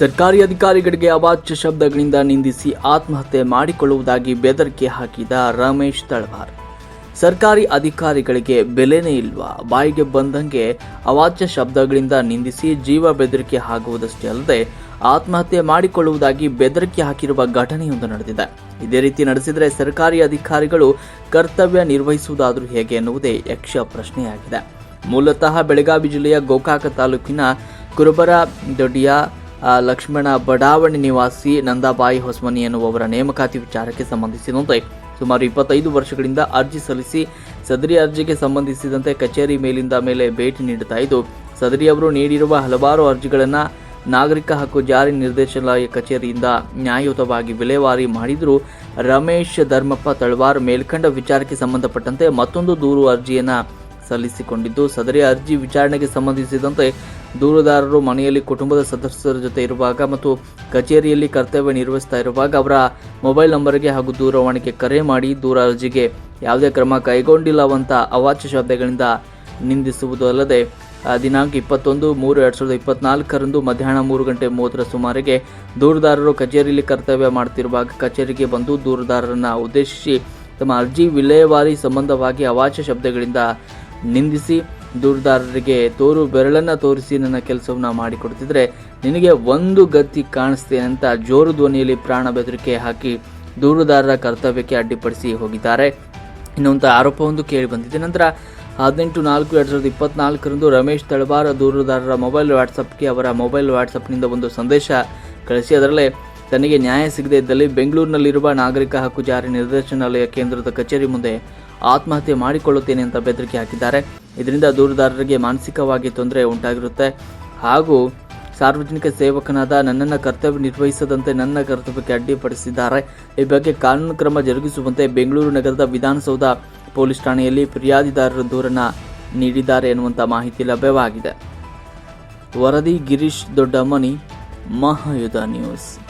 ಸರ್ಕಾರಿ ಅಧಿಕಾರಿಗಳಿಗೆ ಅವಾಚ್ಯ ಶಬ್ದಗಳಿಂದ ನಿಂದಿಸಿ ಆತ್ಮಹತ್ಯೆ ಮಾಡಿಕೊಳ್ಳುವುದಾಗಿ ಬೆದರಿಕೆ ಹಾಕಿದ ರಮೇಶ್ ತಳವಾರ್. ಸರ್ಕಾರಿ ಅಧಿಕಾರಿಗಳಿಗೆ ಬೆಲೆನೇ ಇಲ್ವಾ? ಬಾಯಿಗೆ ಬಂದಂಗೆ ಅವಾಚ್ಯ ಶಬ್ದಗಳಿಂದ ನಿಂದಿಸಿ ಜೀವ ಬೆದರಿಕೆ ಹಾಕುವುದಷ್ಟೇ ಅಲ್ಲದೆ ಆತ್ಮಹತ್ಯೆ ಮಾಡಿಕೊಳ್ಳುವುದಾಗಿ ಬೆದರಿಕೆ ಹಾಕಿರುವ ಘಟನೆಯೊಂದು ನಡೆದಿದೆ. ಇದೇ ರೀತಿ ನಡೆಸಿದರೆ ಸರ್ಕಾರಿ ಅಧಿಕಾರಿಗಳು ಕರ್ತವ್ಯ ನಿರ್ವಹಿಸುವುದಾದರೂ ಹೇಗೆ ಎನ್ನುವುದೇ ಯಕ್ಷ ಪ್ರಶ್ನೆಯಾಗಿದೆ. ಮೂಲತಃ ಬೆಳಗಾವಿ ಜಿಲ್ಲೆಯ ಗೋಕಾಕ ತಾಲೂಕಿನ ಕುರುಬರ ದೊಡ್ಡಿಯ ಲಕ್ಷ್ಮಣ ಬಡಾವಣೆ ನಿವಾಸಿ ನಂದಾಬಾಯಿ ಹೊಸಮನಿ ಎನ್ನುವವರ ನೇಮಕಾತಿ ವಿಚಾರಕ್ಕೆ ಸಂಬಂಧಿಸಿದಂತೆ ಸುಮಾರು ಇಪ್ಪತ್ತೈದು ವರ್ಷಗಳಿಂದ ಅರ್ಜಿ ಸಲ್ಲಿಸಿ ಸದರಿ ಅರ್ಜಿಗೆ ಸಂಬಂಧಿಸಿದಂತೆ ಕಚೇರಿ ಮೇಲಿಂದ ಮೇಲೆ ಭೇಟಿ ನೀಡುತ್ತಾ ಇದ್ದು ಸದರಿಯವರು ನೀಡಿರುವ ಹಲವಾರು ಅರ್ಜಿಗಳನ್ನು ನಾಗರಿಕ ಹಕ್ಕು ಜಾರಿ ನಿರ್ದೇಶನಾಲಯ ಕಚೇರಿಯಿಂದ ನ್ಯಾಯಯುತವಾಗಿ ವಿಲೇವಾರಿ ಮಾಡಿದರೂ. ರಮೇಶ್ ಧರ್ಮಪ್ಪ ತಳವಾರ್ ಮೇಲ್ಕಂಡ ವಿಚಾರಕ್ಕೆ ಸಂಬಂಧಪಟ್ಟಂತೆ ಮತ್ತೊಂದು ದೂರು ಅರ್ಜಿಯನ್ನು ಸಲ್ಲಿಸಿಕೊಂಡಿದ್ದು. ಸದರಿ ಅರ್ಜಿ ವಿಚಾರಣೆಗೆ ಸಂಬಂಧಿಸಿದಂತೆ ದೂರುದಾರರು ಮನೆಯಲ್ಲಿ ಕುಟುಂಬದ ಸದಸ್ಯರ ಜೊತೆ ಇರುವಾಗ ಮತ್ತು ಕಚೇರಿಯಲ್ಲಿ ಕರ್ತವ್ಯ ನಿರ್ವಹಿಸ್ತಾ ಇರುವಾಗ ಅವರ ಮೊಬೈಲ್ ನಂಬರ್ಗೆ ಹಾಗೂ ದೂರವಾಣಿಗೆ ಕರೆ ಮಾಡಿ ದೂರ ಅರ್ಜಿಗೆ ಯಾವುದೇ ಕ್ರಮ ಕೈಗೊಂಡಿಲ್ಲವಂತ ಅವಾಚ್ಯ ಶಬ್ದಗಳಿಂದ ನಿಂದಿಸುವುದು ಅಲ್ಲದೆ ದಿನಾಂಕ ಇಪ್ಪತ್ತೊಂದು ಮೂರು ಎರಡು ಸಾವಿರದ ಇಪ್ಪತ್ನಾಲ್ಕರಂದು ಮಧ್ಯಾಹ್ನ ಮೂರು ಗಂಟೆ ಮೂವತ್ತರ ಸುಮಾರಿಗೆ ದೂರುದಾರರು ಕಚೇರಿಯಲ್ಲಿ ಕರ್ತವ್ಯ ಮಾಡ್ತಿರುವಾಗ ಕಚೇರಿಗೆ ಬಂದು ದೂರುದಾರರನ್ನು ಉದ್ದೇಶಿಸಿ ತಮ್ಮ ಅರ್ಜಿ ವಿಲೇವಾರಿ ಸಂಬಂಧವಾಗಿ ಅವಾಚ್ಯ ಶಬ್ದಗಳಿಂದ ನಿಂದಿಸಿ. ದೂರುದಾರರಿಗೆ ತೋರು ಬೆರಳನ್ನ ತೋರಿಸಿ ನನ್ನ ಕೆಲಸವನ್ನ ಮಾಡಿಕೊಡ್ತಿದ್ರೆ ನಿನಗೆ ಒಂದು ಗತಿ ಕಾಣಿಸ್ತೇನೆ ಅಂತ ಜೋರು ಧ್ವನಿಯಲ್ಲಿ ಪ್ರಾಣ ಬೆದರಿಕೆ ಹಾಕಿ ದೂರುದಾರರ ಕರ್ತವ್ಯಕ್ಕೆ ಅಡ್ಡಿಪಡಿಸಿ ಹೋಗಿದ್ದಾರೆ. ಇನ್ನೊಂದು ಆರೋಪವೊಂದು ಕೇಳಿ ಬಂದಿದೆ. ನಂತರ ಹದಿನೆಂಟು ನಾಲ್ಕು ಎರಡು ಸಾವಿರದ ಇಪ್ಪತ್ನಾಲ್ಕರಂದು ರಮೇಶ್ ತಳವಾರ ದೂರುದಾರರ ಮೊಬೈಲ್ ವಾಟ್ಸಪ್ಗೆ ಅವರ ಮೊಬೈಲ್ ವಾಟ್ಸಪ್ನಿಂದ ಒಂದು ಸಂದೇಶ ಕಳಿಸಿ, ಅದರಲ್ಲೇ ತನಗೆ ನ್ಯಾಯ ಸಿಗದೇ ಇದ್ದಲ್ಲಿ ಬೆಂಗಳೂರಿನಲ್ಲಿರುವ ನಾಗರಿಕ ಹಕ್ಕು ಜಾರಿ ನಿರ್ದೇಶನಾಲಯ ಕೇಂದ್ರದ ಕಚೇರಿ ಮುಂದೆ ಆತ್ಮಹತ್ಯೆ ಮಾಡಿಕೊಳ್ಳುತ್ತೇನೆ ಅಂತ ಬೆದರಿಕೆ ಹಾಕಿದ್ದಾರೆ. ಇದರಿಂದ ದೂರುದಾರರಿಗೆ ಮಾನಸಿಕವಾಗಿ ತೊಂದರೆ ಉಂಟಾಗಿರುತ್ತೆ. ಹಾಗೂ ಸಾರ್ವಜನಿಕ ಸೇವಕನಾದ ನನ್ನನ್ನು ಕರ್ತವ್ಯ ನಿರ್ವಹಿಸದಂತೆ ನನ್ನ ಕರ್ತವ್ಯಕ್ಕೆ ಅಡ್ಡಿಪಡಿಸಿದ್ದಾರೆ. ಈ ಬಗ್ಗೆ ಕಾನೂನು ಕ್ರಮ ಜರುಗಿಸುವಂತೆ ಬೆಂಗಳೂರು ನಗರದ ವಿಧಾನಸೌಧ ಪೊಲೀಸ್ ಠಾಣೆಯಲ್ಲಿ ಫಿರ್ಯಾದಿದಾರರು ದೂರನ್ನು ನೀಡಿದ್ದಾರೆ ಎನ್ನುವಂಥ ಮಾಹಿತಿ ಲಭ್ಯವಾಗಿದೆ. ವರದಿ ಗಿರೀಶ್ ದೊಡ್ಡಮನಿ, ಮಹಾಯುಧ ನ್ಯೂಸ್.